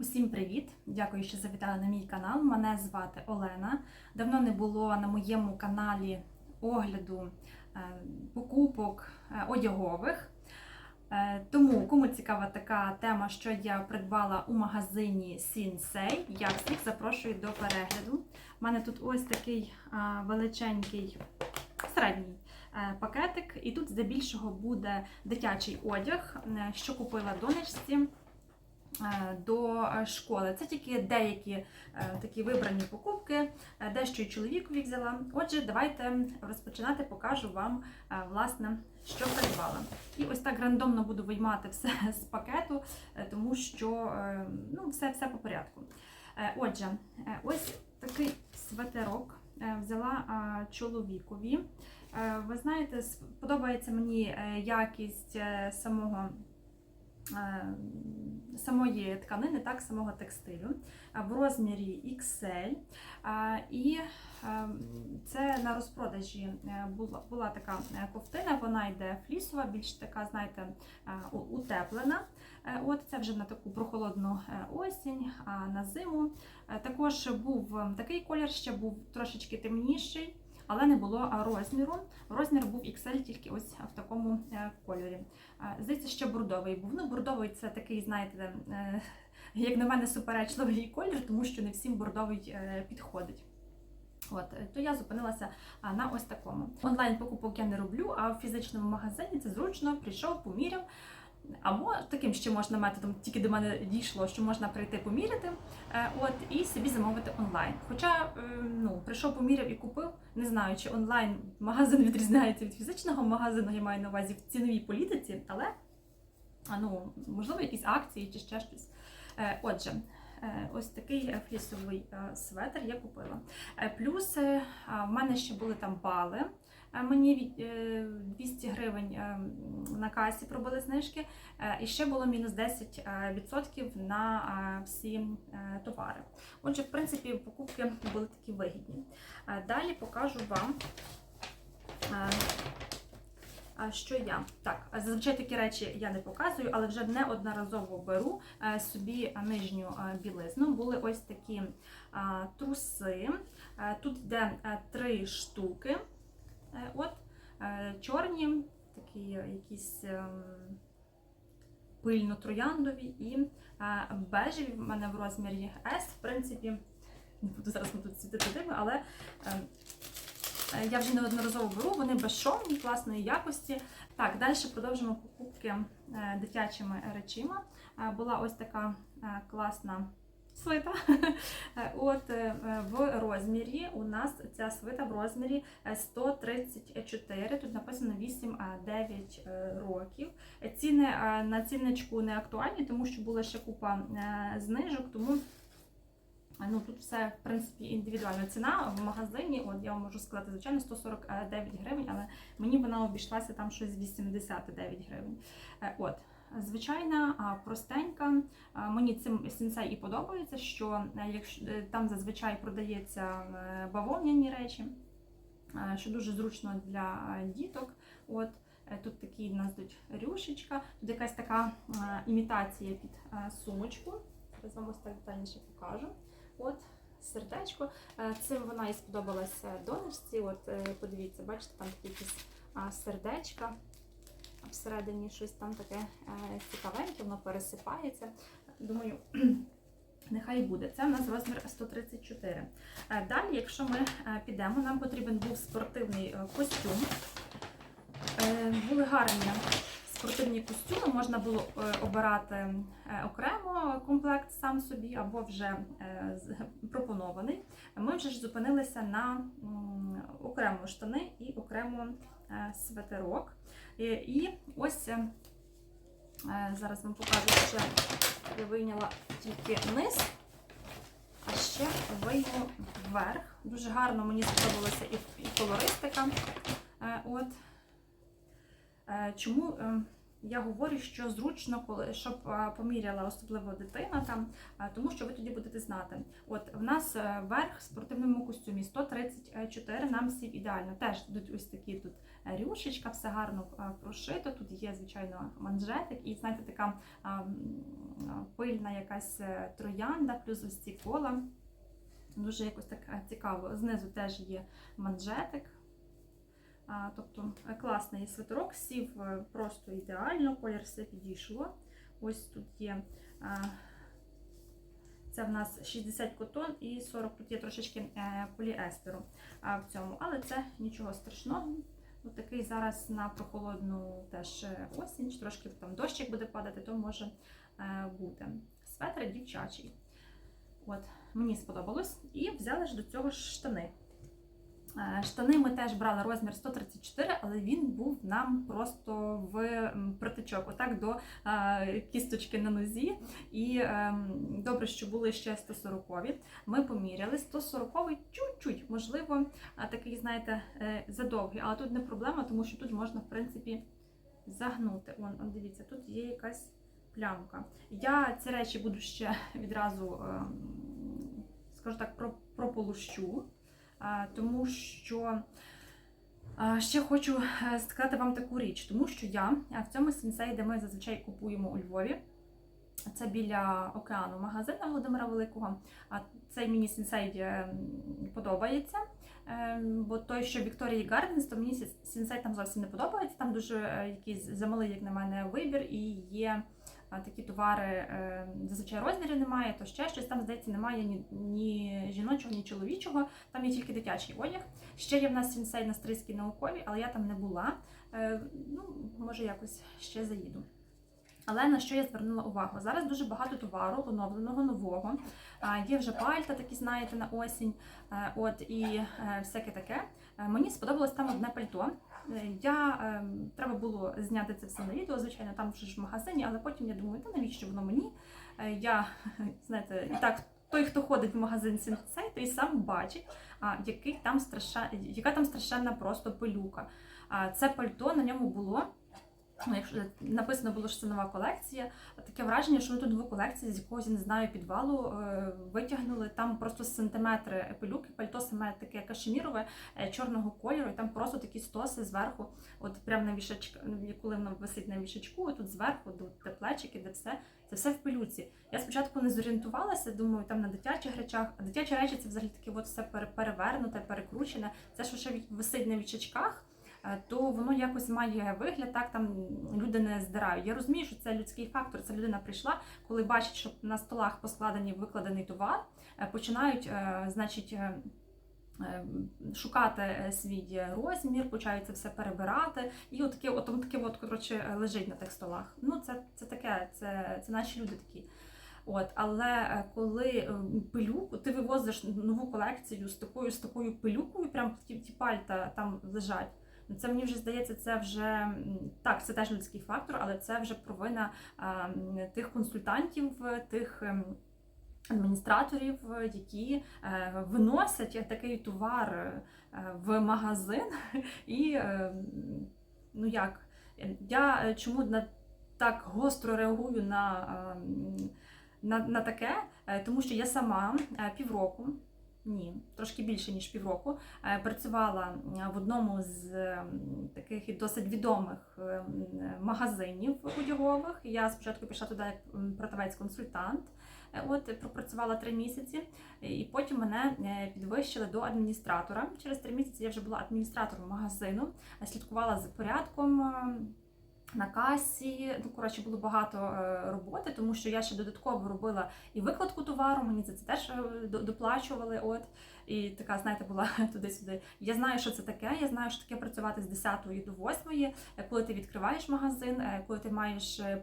Усім привіт! Дякую, що завітали на мій канал. Мене звати Олена. Давно не було на моєму каналі огляду е, покупок е, одягових. Е, Тому, кому цікава така тема, що я придбала у магазині Сінсей, я всіх запрошую до перегляду. У мене тут ось такий величенький середній пакетик, і тут здебільшого буде дитячий одяг, що купила донечці до е, школи. Це тільки деякі е, такі вибрані покупки, е, дещо і чоловікові взяла. Отже, давайте розпочинати, покажу вам, е, власне, що придбала. І ось так рандомно буду виймати все з пакету, е, тому що е, ну, все, все по порядку. Е, Отже, е, ось такий светерок е, взяла е, чоловікові. Е, Ви знаєте, подобається мені е, якість е, самого. Е, Самої тканини, так, самого текстилю в розмірі XL. І е, це на розпродажі е, була, була така ковтина, вона йде флісова, більш така, знаєте, утеплена. От це вже на таку прохолодну осінь, а на зиму. Також був такий колір, ще був трошечки темніший, але не було розміру. Розмір був XL тільки ось в такому е, кольорі. Е, Здається, ще бордовий був. Ну, бордовий це такий, знаєте, е, як на мене, суперечливий колір, тому що не всім бордовий підходить. От, то я зупинилася на ось такому. Онлайн покупок я не роблю, а в фізичному магазині це зручно, прийшов, поміряв. Або таким ще можна методом, тільки до мене дійшло, що можна прийти поміряти, е, от і собі замовити онлайн. Хоча е, ну, прийшов, поміряв і купив, не знаю, чи онлайн магазин відрізняється від фізичного магазину, я маю на увазі в ціновій політиці, але ну, можливо, якісь акції чи ще щось. Е, Отже, ось такий флісовий светр я купила. Плюс в мене ще були там бали. Е, Мені е, 200 гривень е, на касі пробили знижки, Е, і ще було мінус 10% на е, всі е, товари. Отже, в принципі, покупки були такі вигідні. Е, Далі покажу вам. е, Що я? Так, зазвичай такі речі я не показую, але вже неодноразово беру е, собі нижню е, білизну. Були ось такі е, труси. Е, Тут йде е, три штуки. Е, От е, чорні, такі якісь ем, пильно-трояндові і е, бежеві в мене в розмірі S. В принципі, не буду зараз тут світити дими, але е, е, я вже неодноразово беру, вони безшовні, класної якості. Так, далі продовжимо покупки дитячими речима. Була ось така класна свита. Е, От е, в розмірі у нас ця свита в розмірі е, 134. Тут написано 8-9 років. Ціни е, на цінничку не актуальні, тому що була ще купа е, знижок, тому. е, Ну, тут все, в принципі, індивідуальна ціна в магазині. От я вам можу сказати, звичайно, 149 гривень, але мені вона обійшлася там щось 89 гривень. Е, От, звичайна, простенька. Мені цим сенсей і подобається, що е, е, там зазвичай продається е, бавовняні речі, що дуже зручно для діток. От. Тут такі в нас йдуть рюшечка, тут якась така імітація під сумочку. Зараз вам ось детальніше покажу. От сердечко. Цим вона і сподобалася донечці. От подивіться, бачите, там такі якісь сердечка. Всередині щось там таке е, цікавеньке, воно пересипається. Думаю, нехай буде. Це в нас розмір 134. Е, Далі, якщо ми е, підемо, нам потрібен був спортивний костюм. Були гарні спортивні костюми, можна було обирати окремо комплект сам собі або вже пропонований. Ми вже ж зупинилися на окремо штани і окремо светерок. І, ось е, е, зараз вам покажу, що я вийняла тільки низ, а ще вийму вверх. Дуже гарно мені сподобалася і, колористика. Е, От. Е, Чому е, я говорю, що зручно, коли щоб поміряла особливо дитина там, тому що ви тоді будете знати. От в нас е, верх в спортивному костюмі 134, нам сів ідеально. Теж тут ось такі тут е, рюшечка, все гарно прошито. Тут є, звичайно, манжетик, і знаєте, така пильна якась е, троянда, плюс ось ці кола. Дуже якось так цікаво. Знизу теж є манжетик. Тобто е, класний свитерок, сів е, просто ідеально, колір все підійшло. Ось тут є. Це в нас 60 котон і 40 тут є трошечки е, поліестеру в цьому, але це нічого страшного. От такий зараз на прохолодну теж осінь, трошки там дощик буде падати, то може бути. Светр дівчачий. От, мені сподобалось. І взяли ж до цього штани. Е, Штани ми теж брали розмір 134, але він був нам просто в м, притичок, отак до е, кісточки на нозі. І ем, добре, що були ще 140-ві. Ми поміряли 140-й чуть-чуть, можливо, такий, знаєте, е, задовгий. Але тут не проблема, тому що тут можна, в принципі, загнути. Вон, он, дивіться, тут є якась плямка. Я ці речі буду ще відразу, ем, скажу так, про, прополущу. Тому що ще хочу е, сказати вам таку річ, тому що я в цьому сенсеї, де ми зазвичай купуємо у Львові, це біля океану магазина Володимира Великого. А цей мені сенсей е, подобається. Е, Бо той, що Вікторії Гарденс, то мені сенсей там зовсім не подобається. Там дуже якийсь замалий, як на мене, вибір, і є такі товари, е, зазвичай розмірів немає, то ще щось. Там, здається, немає ні, ні жіночого, ні чоловічого, там є тільки дитячий одяг. Ще є в нас сенсей на стрийській науковій, але я там не була. Е, Ну, може, якось ще заїду. Але на що я звернула увагу? Зараз дуже багато товару оновленого, нового. Є вже пальта, такі знаєте, на осінь. Е, От і е, всяке таке. Е, Мені сподобалось там одне пальто. Е, Я е, треба було зняти це все на відео, звичайно, там вже ж в магазині, але потім я думаю, та навіщо воно мені? Е, Я знаєте, і так. Той, хто ходить в магазин Сінсей, той сам бачить, який там страша... яка там страшенна просто пилюка. Це пальто на ньому було написано було, що це нова колекція, таке враження, що вони тут нову колекцію з якогось, не знаю, підвалу е, витягнули. Там просто сантиметри пилюки, пальто саме таке кашемірове е, чорного кольору, і там просто такі стоси зверху, от прямо на вішачку, коли воно висить на вішачку, і тут зверху, те плечики, де все. Це все в пилюці. Я спочатку не зорієнтувалася, думаю, там на дитячих речах. А дитячі речі це взагалі таке от все пере- перевернуте, перекручене. Це що ще висить на вічачках, то воно якось має вигляд, так там люди не здирають. Я розумію, що це людський фактор. Це людина прийшла, коли бачить, що на столах поскладений викладений товар, е, починають, е, значить. е, е, Шукати е, свій розмір, почають це все перебирати, і от таке, от, таке от, коротше, лежить на тих столах. Ну, це, це таке, це, це наші люди такі. От, але е, коли е, пилюку, ти вивозиш нову колекцію з такою з такою пилюкою, прям ті, ті пальта там лежать. Це мені вже здається, це вже так, це теж людський фактор, але це вже провина тих консультантів, тих ем, адміністраторів, які е, виносять такий товар е, в магазин. І е, ну як, я чому так гостро реагую на, е, на, на таке, тому що я сама півроку. Ні, трошки більше ніж півроку. е, Працювала е, в одному з ем, таких досить відомих ем, магазинів одягових. Я спочатку пішла туди як продавець-консультант. Е, От пропрацювала три місяці, і потім мене е, підвищили до адміністратора. Через три місяці я вже була адміністратором магазину, е, слідкувала за порядком. На касі, ну коротше, було багато е, роботи, тому що я ще додатково робила і викладку товару, мені за це теж е, доплачували. От і така, знаєте, була туди-сюди. Я знаю, що це таке. Я знаю, що таке працювати з 10 до 8, е, коли ти відкриваєш магазин, е, коли ти маєш, е,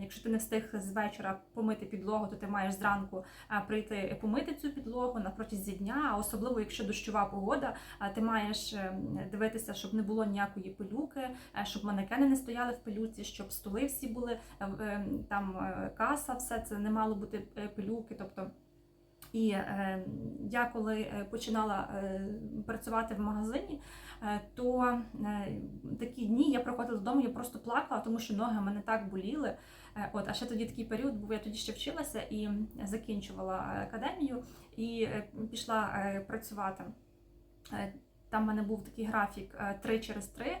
якщо ти не встиг з вечора помити підлогу, то ти маєш зранку прийти помити цю підлогу на протязі дня. А особливо, якщо дощова погода, ти маєш дивитися, щоб не було ніякої пилюки, щоб манекени не стояли в пилюці, щоб столи всі були там каса, все це не мало бути пилюки. Тобто І е, я коли е, починала е, працювати в магазині, е, то такі дні я приходила додому, я просто плакала, тому що ноги в мене так боліли. От, а ще тоді такий період був, я тоді ще вчилася і закінчувала академію і пішла працювати. Там в мене був такий графік 3 через 3,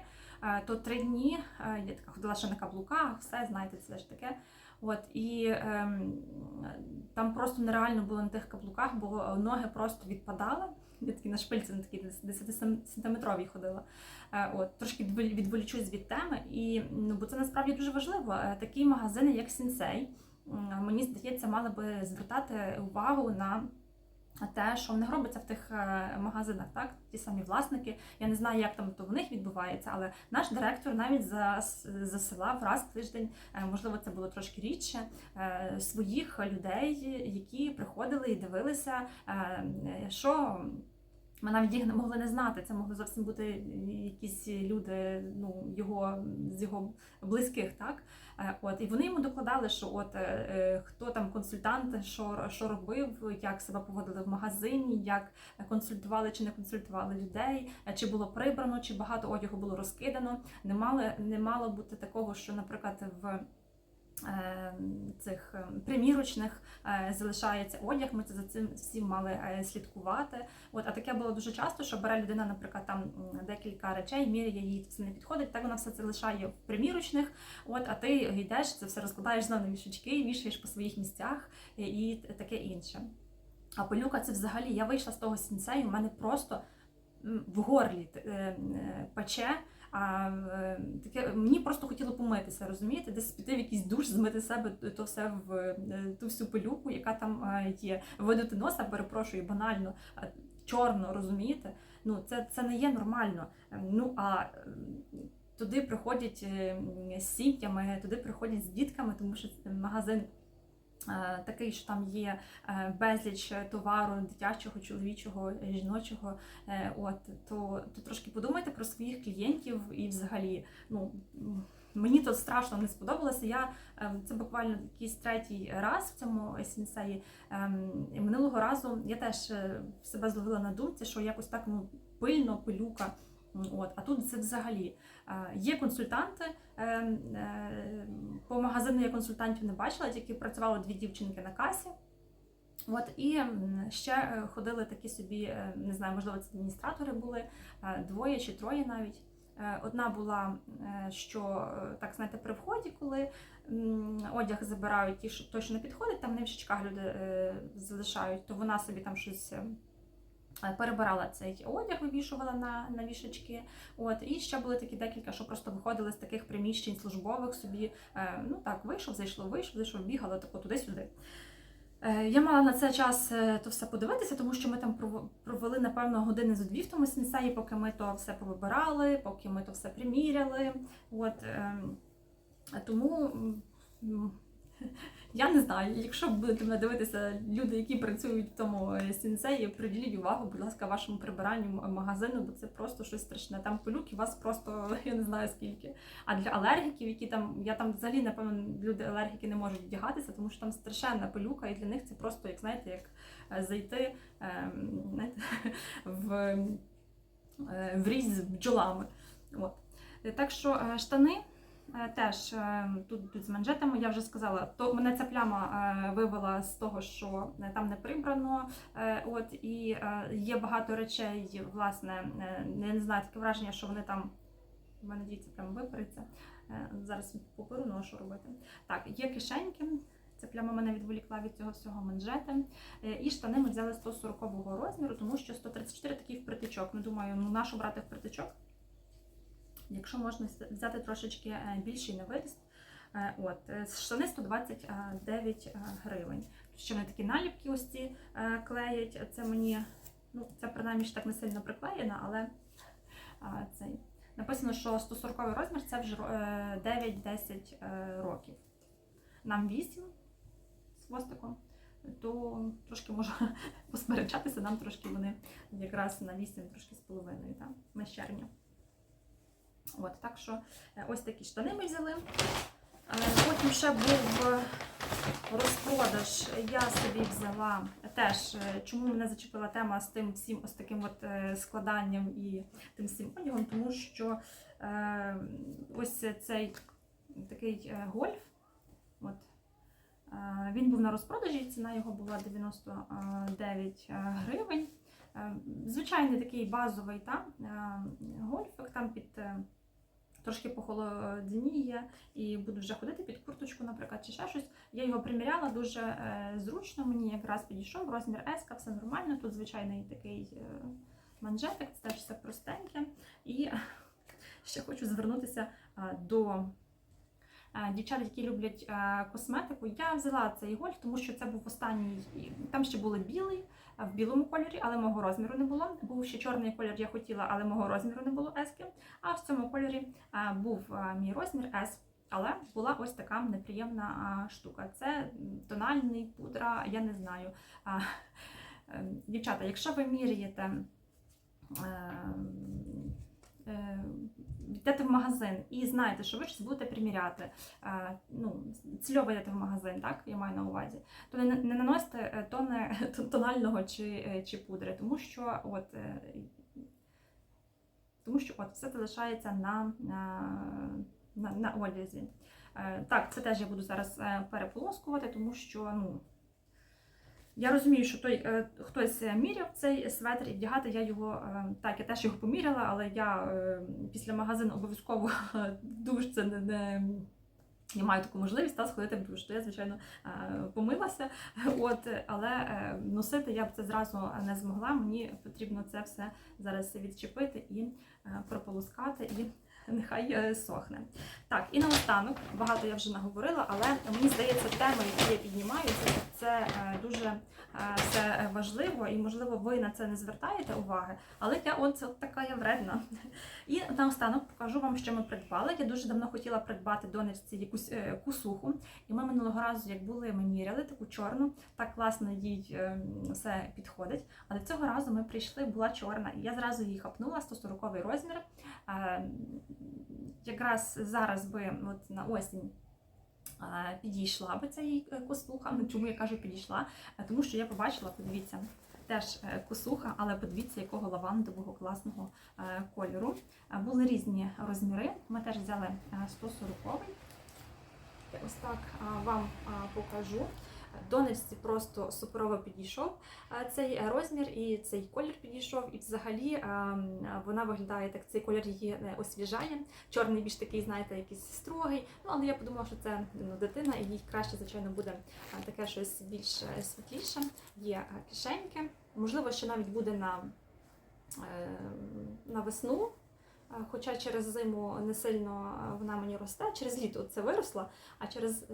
то три дні я така ходила ще на каблуках, все, знаєте, це ж таке. От, і ем, там просто нереально було на тих каблуках, бо ноги просто відпадали. Я такі на шпильці на такі 10 сантиметрові ходила. Е, От, трошки відволі- відволічусь від теми. І, ну, бо це насправді дуже важливо. Е, Такі магазини, як Сінсей, мені здається, мали би звертати увагу на те, що в них робиться в тих е, магазинах, так ті самі власники. Я не знаю, як там то в них відбувається, але наш директор навіть за засилав раз в тиждень, е, можливо, це було трошки рідше, е, своїх людей, які приходили і дивилися, що. Ми навіть їх могли не знати. Це могли зовсім бути якісь люди, ну його з його близьких, так Е, от і вони йому докладали, що от е, е, хто там консультант, що, що робив, як себе поводили в магазині, як консультували чи не консультували людей, е, чи було прибрано, чи багато одягу було розкидано. Не мали не мало бути такого, що, наприклад, в е, цих е, примірочних е, залишається одяг. Ми це за цим всім мали е, слідкувати. От, а таке було дуже часто, що бере людина, наприклад, там декілька речей, міряє їй це не підходить. Так вона все це лишає в примірочних. От, а ти йдеш, це все розкладаєш знову на вішечки, вішаєш по своїх місцях і, таке інше. А пилюка це взагалі я вийшла з того сінцею, в мене просто в горлі е, е, пече. А таке мені просто хотіло помитися, розумієте, десь піти в якийсь душ, змити себе то все в е, ту всю пилюку, яка там е, є. Видати носа, перепрошую, банально чорно, розумієте? Ну це, це не є нормально. Е, Ну а туди приходять е, з сім'ями, туди приходять з дітками, тому що магазин. Е, Такий, що там є е, безліч товару дитячого, чоловічого, жіночого. Е, От то, то трошки подумайте про своїх клієнтів і взагалі, ну мені тут страшно не сподобалося. Я це буквально якийсь третій раз в цьому сінсеї. Ем, Минулого разу я теж себе зловила на думці, що якось так ну пильно, пилюка. От, а тут це взагалі Е, є консультанти. е, е, По магазину я консультантів не бачила, тільки працювали дві дівчинки на касі. От і ще ходили такі собі, не знаю, можливо, це адміністратори були двоє чи троє навіть. Одна була, що так знаєте, при вході, коли одяг забирають ті, що точно не підходить, там не в щічках люди залишають, то вона собі там щось. Е, Перебирала цей одяг, вивішувала на, на вішечки. От і ще були такі декілька, що просто виходили з таких приміщень службових собі. Е, ну так, вийшов, зайшло, вийшов, зайшов, бігали тако туди-сюди. Е, Я мала на це час то все подивитися, тому що ми там провели, напевно, години зо дві в тому сенсеї, поки ми то все повибирали, поки ми то все приміряли. От, ем, тому я не знаю, якщо будете мене дивитися люди, які працюють в тому сінсеї, приділіть увагу, будь ласка, вашому прибиранню магазину, бо це просто щось страшне. Там пилюки у вас просто я не знаю скільки. А для алергіків, які там, я там взагалі, напевно, люди алергіки не можуть вдягатися, тому що там страшенна пилюка, і для них це просто, як знаєте, як е, зайти ем, знаєте, в, е, в різь з бджолами. От. Так що е, штани. Е, Теж е, тут, тут з манжетами, я вже сказала, то мене ця пляма е, вивела з того, що там не прибрано. От і є багато речей, власне, не знаю, таке враження, що вони там в мене діється прямо випереться. Е, Зараз поперу, ну що робити. Так, є кишеньки. Ця пляма мене відволікла від цього всього манжети. І штани ми взяли 140 розміру, тому що 134 такий впритичок. Ну, думаю, ну нащо брати впритичок? Якщо можна взяти трошечки е, більший на виріст. Е, От, е, штани 129 е, гривень. Ще вони такі наліпки ось ці клеять. Це мені, ну, це принаймні так не сильно приклеєно, але а, цей. Написано, що 140 розмір це вже е, 9-10 е, років. Нам 8 з хвостиком, то трошки можна посперечатися, нам трошки вони якраз на 8, трошки з половиною, так, з червня. От, так що е, ось такі штани ми взяли. Е, Потім ще був розпродаж. Я собі взяла теж е, чому мене зачепила тема з тим всім ось таким от е, складанням і тим всім одягом, тому що е, ось цей такий е, гольф. От, е, він був на розпродажі, ціна його була 99 е, гривень. Е, Звичайний такий базовий та, е, гольфик, там під е, трошки похолодніє і буду вже ходити під курточку, наприклад, чи ще щось. Я його приміряла дуже зручно, мені якраз підійшов розмір S, все нормально. Тут звичайний такий манжетик, це теж все простеньке. І ще хочу звернутися до дівчат, які люблять косметику. Я взяла цей гольф, тому що це був останній. Там ще були білий в білому кольорі, але мого розміру не було. Був ще чорний колір, я хотіла, але мого розміру не було S. А в цьому кольорі був мій розмір S. Але була ось така неприємна штука. Це тональний пудра, я не знаю. А, е, Дівчата, якщо ви міряєте, е, е, йдете в магазин і знаєте, що ви щось будете приміряти, е, ну, цільово йдете в магазин, так, я маю на увазі, то не, не наносите е, тони тонального чи, е, чи пудри, тому що от. е, тому що от все це лишається на, на, на, одязі. Е, Так, це теж я буду зараз е, переполоскувати, тому що ну, я розумію, що той е, хтось міряв цей светр і вдягати я його е, так, я теж його поміряла, але я е, після магазину обов'язково душ це не. не я маю таку можливість та, сходити в душ, то я, звичайно, е, помилася, от, але е, носити я б це зразу не змогла. Мені потрібно це все зараз відчепити і е, прополоскати, і нехай е, сохне. Так, і наостанок, багато я вже наговорила, але мені здається, теми, які я піднімаю, це, це е, дуже е, все важливо, і, можливо, ви на це не звертаєте уваги, але я от, от така я вредна. І наостанок покажу вам, що ми придбали. Я дуже давно хотіла придбати донечці якусь е, кусуху. І ми минулого разу, як були, ми міряли таку чорну, так класно їй все підходить. Але цього разу ми прийшли, була чорна, і я зразу її хапнула, 140 розмір. Якраз зараз би от на осінь. Е, Підійшла би ця їй е, косуха. Ну чому я кажу підійшла? Е, Тому що я побачила, подивіться, теж косуха, але подивіться, якого лавандового класного кольору. Були різні розміри. Ми теж взяли е, 140-й. Я Ось так вам покажу. Донечці просто суперово підійшов е, цей е, розмір і цей колір підійшов. І взагалі е, вона виглядає так, цей колір її освіжає. Чорний більш такий, знаєте, якийсь строгий. Ну, але я подумала, що це ну, дитина, і їй краще, звичайно, буде таке щось більш світліше. Є кишеньки. Можливо, ще навіть буде на, на весну. Хоча через зиму не сильно вона мені росте, через літо це виросла, а через,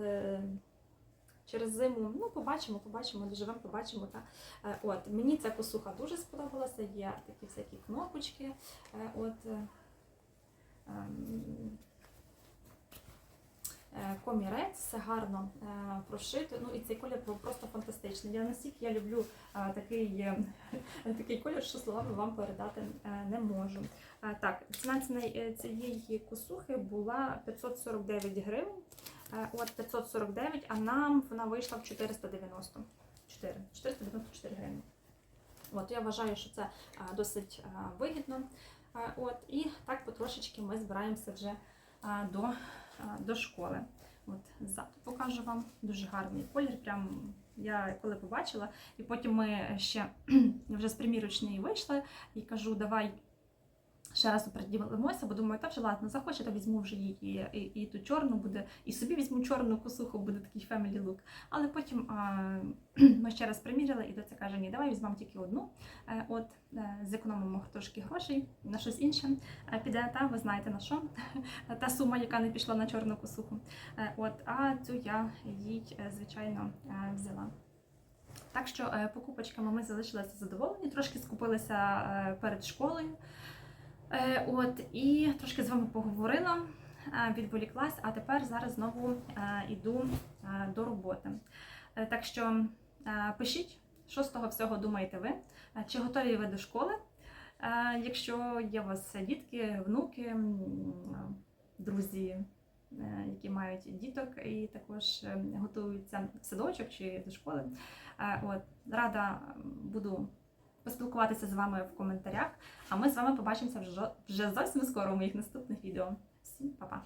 через зиму, ну, побачимо, побачимо, доживемо, побачимо. Та. Е, От, мені ця косуха дуже сподобалася, є такі всякі кнопочки. Е, От, е, ем, комірець, все гарно прошито. Ну і цей колір просто фантастичний. Я настільки я люблю такий, такий колір, що словами вам передати не можу. Так, ціна цієї косухи була 549 гривень. Е, От 549, а нам вона вийшла в 490. 4, 494 гривні. От я вважаю, що це е, досить е, вигідно. От, і так потрошечки ми збираємося вже до, до школи. От ззаду покажу вам дуже гарний колір. Прям я коли побачила, і потім ми ще вже з примірочної вийшли і кажу, давай ще раз приділимося, бо думаю, та вже ладно, захоче, то візьму вже її і, і, і ту чорну буде, і собі візьму чорну косуху, буде такий family look. Але потім а, ми ще раз приміряли, і доця каже, ні, давай візьмемо тільки одну. Е, От е, зекономимо трошки грошей на щось інше. Е, Піде та, ви знаєте на що, та сума, яка не пішла на чорну косуху. От, а цю я їй, звичайно, взяла. Так що покупочками ми залишилися задоволені, трошки скупилися перед школою. Е, От, і трошки з вами поговорила, е, відволіклась, а тепер зараз знову йду е, до роботи. Так що пишіть, що з того всього думаєте ви, чи готові ви до школи. Якщо є у вас дітки, внуки, друзі, які мають діток і також готуються в садочок чи до школи. От рада буду поспілкуватися з вами в коментарях. А ми з вами побачимося вже, вже зовсім скоро у моїх наступних відео. Всім па-па!